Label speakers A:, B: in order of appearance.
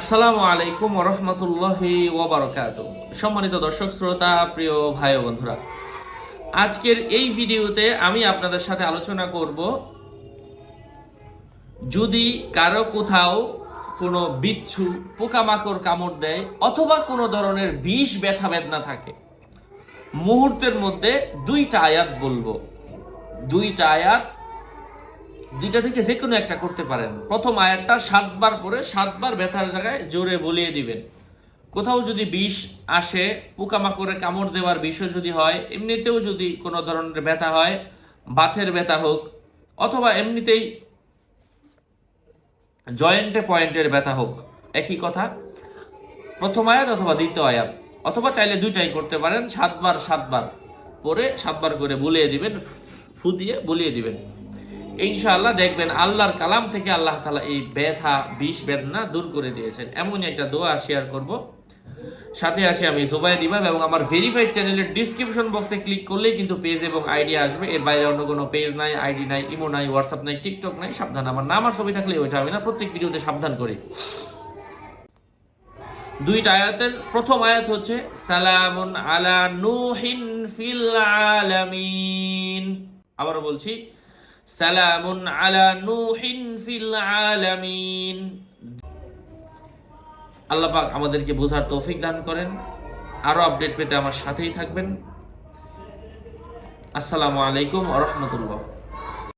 A: আসসালামু আলাইকুম রহমতুল্লাহি ওবরকাত সম্মানিত দর্শক, শ্রোতা, প্রিয় ভাই বন্ধুরা, আজকের এই ভিডিওতে আমি আপনাদের সাথে আলোচনা করব যদি কারও কোথাও কোনো বিচ্ছু পোকামাকড় কামড় দেয় অথবা কোনো ধরনের বিষ ব্যথা বেদনা থাকে, মুহূর্তের মধ্যে দুইটা আয়াত বলব। দুইটা আয়াত দুইটা থেকে যে কোনো একটা করতে পারেন। প্রথম আয়াতটা সাতবার পরে সাতবার ব্যথার জায়গায় জোরে বলিয়ে দিবেন। কোথাও যদি বিষ আসে, পোকামাকড়ে কামড় দেওয়ার বিষও যদি হয়, এমনিতেও যদি কোনো ধরনের ব্যথা হয়, বাথের ব্যথা হোক, অথবা এমনিতেই জয়েন্টে পয়েন্টের ব্যথা হোক, একই কথা। প্রথম আয়াত অথবা দ্বিতীয় আয়াত, অথবা চাইলে দুইটাই করতে পারেন, সাতবার সাতবার পরে সাতবার করে বলিয়ে দিবেন ফু দিয়ে বলিয়ে দিবেন। ইনশাআল্লাহ দেখবেন আল্লাহর কালাম থেকে আল্লাহ তালা এই ব্যথা, বিষ বেদনা দূর করে দিয়েছেন। এমনই একটা দোয়া শেয়ার করব। সাথে আছে আমি জোবাই দিবাম এবং আমার ভেরিফাইড চ্যানেলের ডিসক্রিপশন বক্সে ক্লিক করলেই কিন্তু পেজ এবং আইডি আসবে। এর বাইরে অন্য কোনো পেজ নাই আইডি নাই ইমো নাই হোয়াটসঅ্যাপ নাই টিকটক নাই, সাবধান। আমার নাম আর ছবি থাকলে ওইটা হবে না, প্রত্যেক ভিডিওতে সাবধান করি। দুইটা আয়াতের, প্রথম আয়াত হচ্ছে, সালামুন আলা নুহিন ফিল আলামিন। আবারও বলছি সালামুন আলা নুহিন ফিল আলামিন। আল্লাহ পাক আমাদেরকে বোঝার তৌফিক দান করেন। আরও আপডেট পেতে আমার সাথেই থাকবেন। আসসালামু আলাইকুম ওয়া রহমতুল্লাহ।